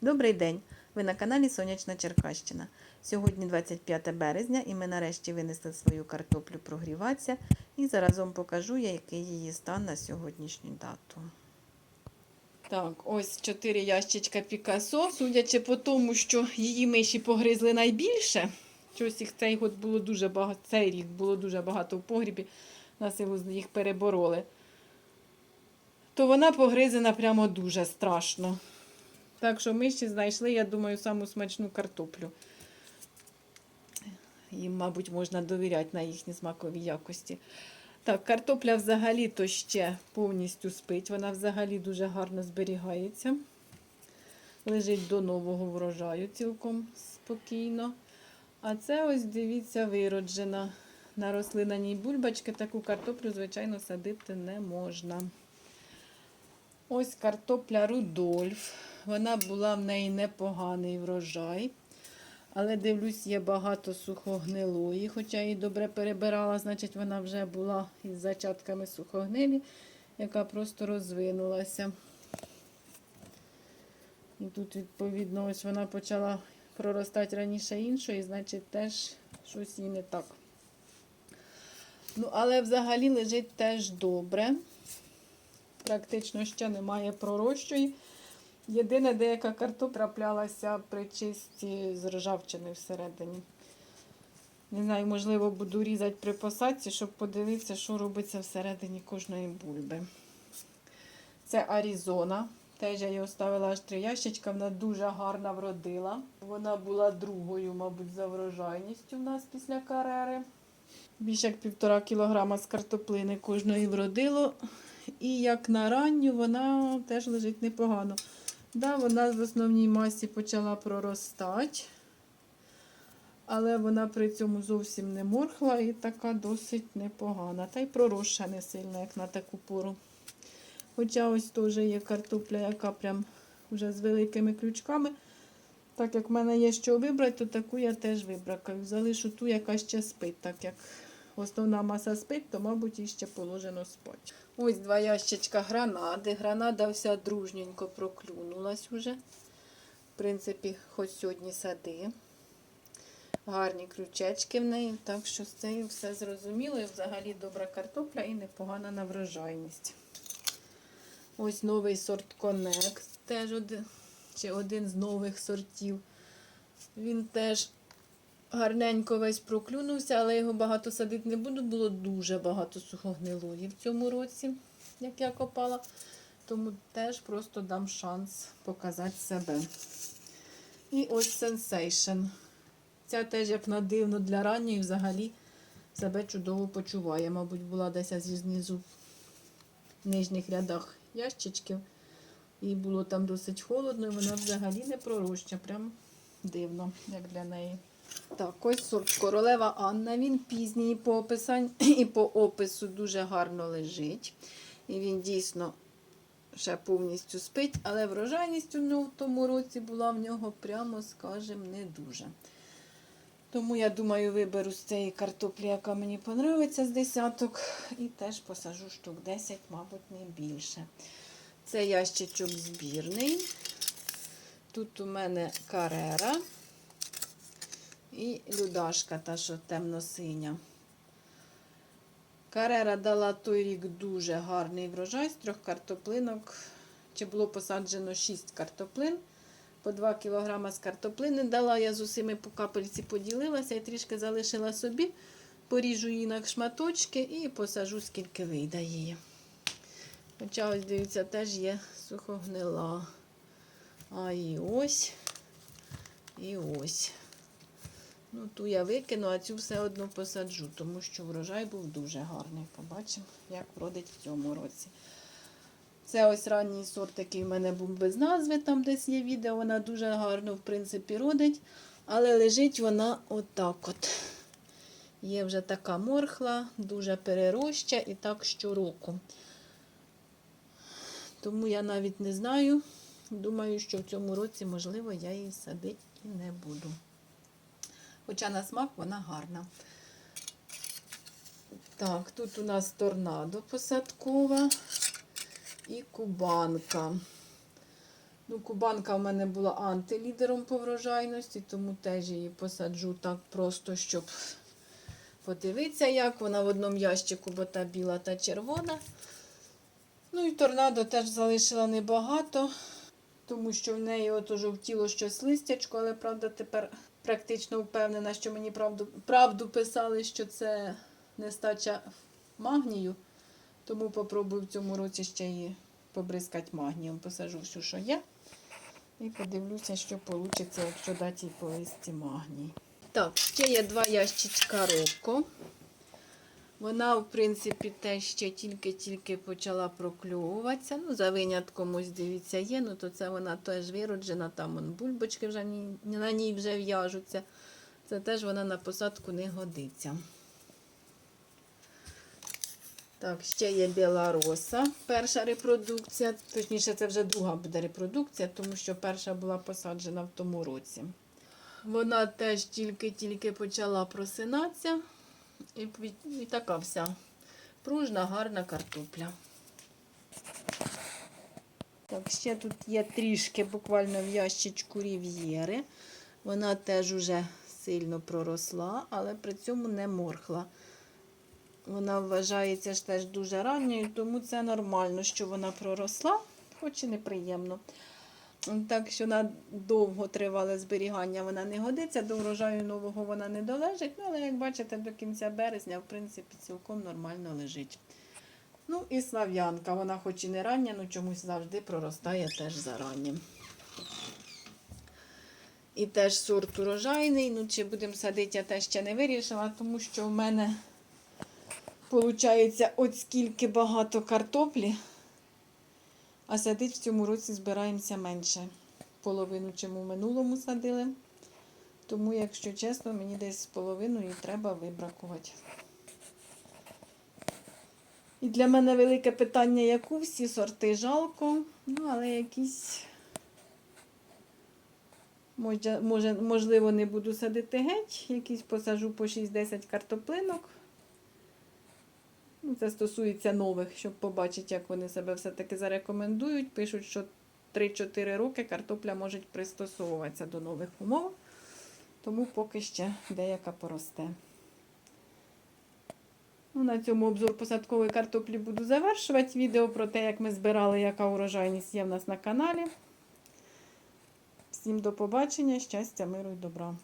Добрий день! Ви на каналі Сонячна Черкащина. Сьогодні 25 березня і ми нарешті винесли свою картоплю прогріватися і заразом покажу, я, який її стан на сьогоднішню дату. Так, ось 4 ящичка Пікасо. Судячи по тому, що її миші погризли найбільше. Щось їх цей год було дуже багато, цей рік було дуже багато в погрібі, на силу їх перебороли. То вона погризена прямо дуже страшно. Так що ми ще знайшли, я думаю, саму смачну картоплю. Їм, мабуть, можна довіряти на їхні смакові якості. Так, картопля взагалі-то ще повністю спить. Вона взагалі дуже гарно зберігається. Лежить до нового врожаю цілком спокійно. А це ось, дивіться, вироджена. Наросли на ній бульбачки. Таку картоплю, звичайно, садити не можна. Ось картопля Рудольф. Вона була в неї непоганий врожай. Але дивлюсь, є багато сухогнилої, хоча її добре перебирала, значить, вона вже була із зачатками сухогнилі, яка просто розвинулася. І тут, відповідно, ось вона почала проростати раніше іншої, значить, теж щось їй не так. Ну, але взагалі лежить теж добре. Практично ще немає пророщої. Єдине, деяка картопля траплялася при чисті з ржавчини всередині. Не знаю, можливо, буду різати при посадці, щоб подивитися, що робиться всередині кожної бульби. Це Аризона. Теж я її оставила аж три ящичка, вона дуже гарно вродила. Вона була другою, мабуть, за врожайністю в нас після карери. Більше як півтора кілограма з картоплини кожної вродило. І як на ранню, вона теж лежить непогано. Да, вона в основній масі почала проростати, але вона при цьому зовсім не морхла і така досить непогана. Та й проросша не сильно, як на таку пору. Хоча ось теж є картопля, яка прям вже з великими крючками. Так як в мене є що вибрати, то таку я теж вибракаю. Залишу ту, яка ще спить, так як основна маса спить, то, мабуть, їй ще положено спати. Ось два ящичка гранади. Гранада вся дружненько проклюнулась уже. В принципі, хоч сьогодні сади. Гарні крючечки в неї, так що з цією все зрозуміло. І взагалі добра картопля і непогана на врожайність. Ось новий сорт Connect, теж один, чи один з нових сортів. Він теж гарненько весь проклюнувся, але його багато садити не буду. Було дуже багато сухогнилої в цьому році, як я копала. Тому теж просто дам шанс показати себе. І ось Sensation. Ця теж як на дивно для ранньої взагалі себе чудово почуває. Мабуть, була десь знизу в нижніх рядах ящичків. І було там досить холодно, і вона взагалі не пророща. Прям дивно, як для неї. Так, ось сорт королева Анна. Він пізній по описанню і по опису дуже гарно лежить. І він дійсно ще повністю спить, але врожайність у нього в тому році була в нього, прямо скажемо, не дуже. Тому я думаю, виберу з цієї картоплі, яка мені подобається з десяток, і теж посажу штук 10, мабуть, не більше. Це ящичок збірний. Тут у мене карера і людашка, та що темно-синя. Карера дала той рік дуже гарний врожай з трьох картоплинок. Чи було посаджено 6 картоплин. По 2 кг з картоплини дала, я з усіми по капельці поділилася і трішки залишила собі. Поріжу її на шматочки і посажу, скільки вийде її. Хоча, ось, дивіться, теж є сухогнила. А і ось, і ось. Ну, ту я викину, а цю все одно посаджу, тому що врожай був дуже гарний. Побачимо, як вродить в цьому році. Це ось ранній сорт, який в мене був без назви, там десь є відео. Вона дуже гарно, в принципі, родить. Але лежить вона отак от. Є вже така морхла, дуже перероща і так щороку. Тому я навіть не знаю. Думаю, що в цьому році, можливо, я її садити і не буду. Хоча на смак вона гарна. Так, тут у нас торнадо посадкова і кубанка. Ну, кубанка в мене була антилідером по врожайності, тому теж її посаджу так просто, щоб подивитися, як вона в одному ящику, бо та біла та червона. Ну і торнадо теж залишила небагато, тому що в неї от жовтіло щось листячко, але правда тепер практично впевнена, що мені правду, правду писали, що це нестача магнію. Тому попробую в цьому році ще і побризкати магнієм. Посажу всю, що є. І подивлюся, що вийде, якщо дати їй магній. Так, ще є два ящичка роко. Вона, в принципі, теж ще тільки-тільки почала прокльовуватися. Ну, за винятком, ось дивіться, є, ну то це вона теж вироджена, там вон, бульбочки вже на ній вже в'яжуться. Це теж вона на посадку не годиться. Так, ще є біла роса, перша репродукція. Точніше, це вже друга буде репродукція, тому що перша була посаджена в тому році. Вона теж тільки-тільки почала просинатися. І, і така вся пружна, гарна картопля. Так, ще тут є трішки буквально в ящичку рів'єри. Вона теж уже сильно проросла, але при цьому не морхла. Вона вважається ж теж дуже ранньою, тому це нормально, що вона проросла, хоч і неприємно. Так що на довготривале зберігання вона не годиться, до врожаю нового вона не долежить. Ну, але як бачите, до кінця березня, в принципі, цілком нормально лежить. Ну і слав'янка, вона хоч і не рання, але чомусь завжди проростає теж зараннім. І теж сорт урожайний. Ну, чи будемо садити, я теж ще не вирішила, тому що в мене виходить от скільки багато картоплі. А садити в цьому році збираємося менше. Половину, чим у минулому садили. Тому, якщо чесно, мені десь половину і треба вибракувати. І для мене велике питання, яку всі сорти жалко, ну, але якісь, може, можливо, не буду садити геть, якісь посажу по 6-10 картоплинок. Ну, Це стосується нових, щоб побачити, як вони себе все-таки зарекомендують. Пишуть, що 3-4 роки картопля може пристосовуватися до нових умов, тому поки ще деяка поросте. Ну, на цьому обзор посадкової картоплі буду завершувати. Відео про те, як ми збирали, яка урожайність є в нас на каналі. Всім до побачення, щастя, миру і добра.